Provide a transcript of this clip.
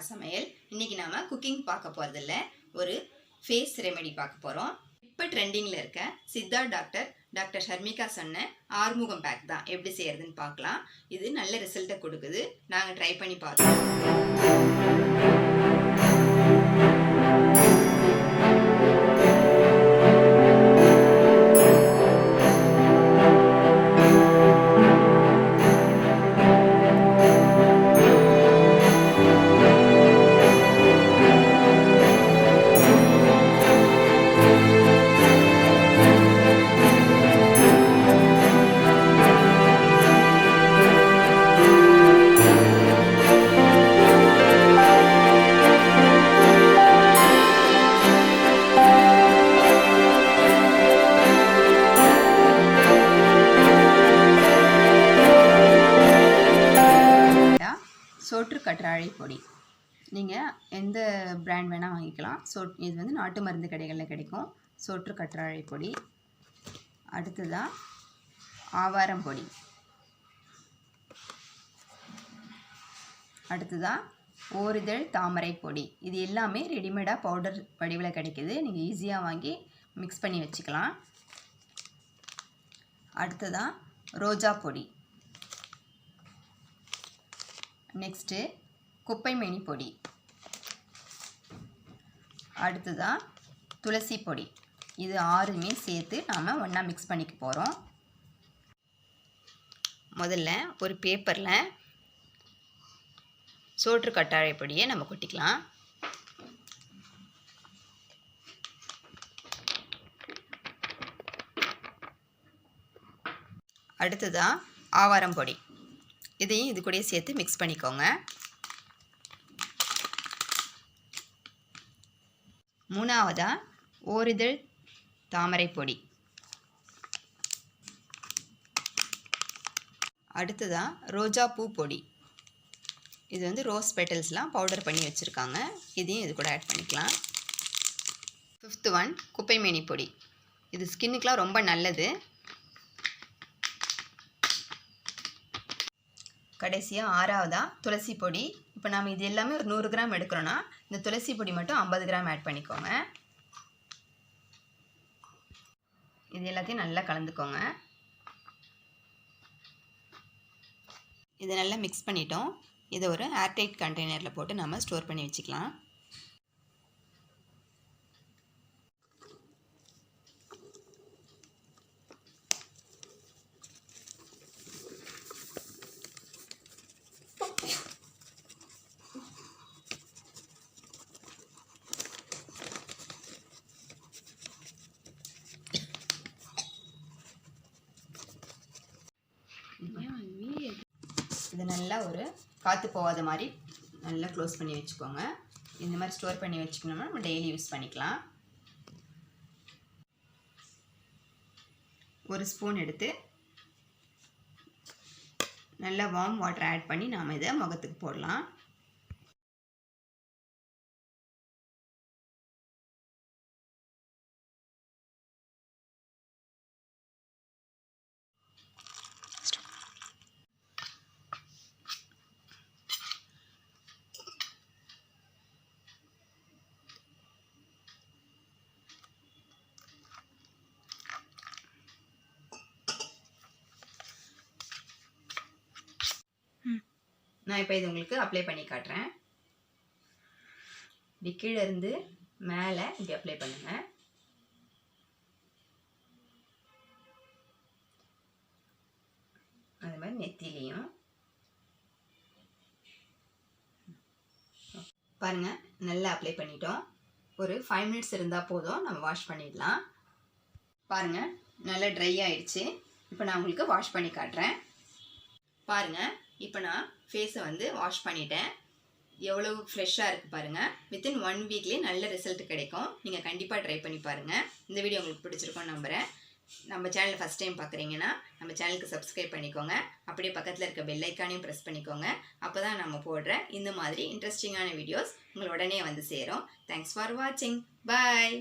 சமையல் இன்னைக்கு நாம குக்கிங் பார்க்க போறதில்ல. ஒரு ஃபேஸ் ரெமெடி பார்க்க போறோம். இப்போ ட்ரெண்டிங்கில் இருக்க சித்தா டாக்டர் டாக்டர் ஷர்மிகா சொன்ன ஆறுமுகம் பேக் தான். எப்படி செய்யறதுன்னு பார்க்கலாம். இது நல்ல ரிசல்ட்டை கொடுக்குது. நாங்கள் ட்ரை பண்ணி பார்த்தோம் ஒரு கற்றாழை பொடி. நீங்கள் எந்த பிராண்ட் வேணால் வாங்கிக்கலாம். சோ இது வந்து நாட்டு மருந்து கடைகளில் கிடைக்கும். சோற்று கற்றாழை பொடி. அடுத்ததாக ஆவாரம் பொடி. அடுத்ததாக ஓரிதழ் தாமரை பொடி. இது எல்லாமே ரெடிமேடாக பவுடர் வடிவில் கிடைக்கிது. நீங்கள் ஈஸியாக வாங்கி மிக்ஸ் பண்ணி வச்சுக்கலாம். அடுத்ததாக ரோஜா பொடி. நெக்ஸ்ட்டு குப்பைமேனி பொடி. அடுத்ததாக துளசி பொடி. இது ஆறுமே சேர்த்து நாம் ஒன்றா மிக்ஸ் பண்ணிக்க போகிறோம் முதல்ல ஒரு பேப்பரில் சோற்று கட்டாழை பொடியை நம்ம கொட்டிக்கலாம். அடுத்ததாக ஆவாரம் பொடி. இதையும் இது கூடயே சேர்த்து மிக்ஸ் பண்ணிக்கோங்க. மூணாவதாக ஓரிதழ் தாமரை பொடி. அடுத்ததாக ரோஜா பூ பொடி. இது வந்து ரோஸ் பெட்டல்ஸ்லாம் பவுடர் பண்ணி வச்சுருக்காங்க. இதையும் இது கூட ஆட் பண்ணிக்கலாம். ஃபிஃப்த்து ஒன் குப்பைமேனி பொடி. இது ஸ்கின்னுக்கெலாம் ரொம்ப நல்லது. கடைசியாக ஆறாவதா? துளசி பொடி. இப்போ நாம் இது எல்லாமே ஒரு நூறு கிராம் எடுக்கிறோன்னா இந்த துளசி பொடி மட்டும் ஐம்பது கிராம் ஆட் பண்ணிக்கோங்க. இது எல்லாத்தையும் நல்லா கலந்துக்கோங்க. இதை நல்லா மிக்ஸ் பண்ணிட்டோம். இதை ஒரு ஏர்டைட் கண்டெய்னரில் போட்டு நம்ம ஸ்டோர் பண்ணி வச்சுக்கலாம். இது நல்லா ஒரு காற்று போகாத மாதிரி நல்லா க்ளோஸ் பண்ணி வச்சுக்கோங்க. இந்த மாதிரி ஸ்டோர் பண்ணி வச்சுக்கணும்னா நம்ம டெய்லி யூஸ் பண்ணிக்கலாம். ஒரு ஸ்பூன் எடுத்து நல்லா வார்ம் வாட்டர் ஆட் பண்ணி நாம் இதை முகத்துக்கு போடலாம். நான் இப்போ இது உங்களுக்கு அப்ளை பண்ணி காட்டுறேன். இப்படி கீழே இருந்து மேலே இப்படி அப்ளை பண்ணுங்கள் அது மாதிரி நெத்திலையும். பாருங்க நல்லா அப்ளை பண்ணிட்டோம். ஒரு ஃபைவ் மினிட்ஸ் இருந்தால் போதும் நம்ம வாஷ் பண்ணிடலாம். பாருங்கள் நல்லா ட்ரை ஆயிடுச்சு. இப்போ நான் உங்களுக்கு வாஷ் பண்ணி காட்டுறேன். பாருங்கள் இப்போ நான் ஃபேஸை வந்து வாஷ் பண்ணிட்டேன். எவ்வளோ ஃப்ரெஷ்ஷாக இருக்குது பாருங்கள் வித்தின் ஒன் வீக்லேயே நல்ல ரிசல்ட் கிடைக்கும். நீங்கள் கண்டிப்பாக ட்ரை பண்ணி பாருங்கள் இந்த வீடியோ உங்களுக்கு பிடிச்சிருக்கோன்னு நம்புகிறேன் நம்ம சேனல் ஃபஸ்ட் டைம் பார்க்குறீங்கன்னா நம்ம சேனலுக்கு சப்ஸ்கிரைப் பண்ணிக்கோங்க. அப்படியே பக்கத்தில் இருக்க பெல்லைக்கானையும் ப்ரெஸ் பண்ணிக்கோங்க. அப்போ தான் நம்ம போடுற இந்த மாதிரி இன்ட்ரெஸ்டிங்கான வீடியோஸ் உங்களை உடனே வந்து சேரும். தேங்க்ஸ் ஃபார் வாட்சிங் பாய்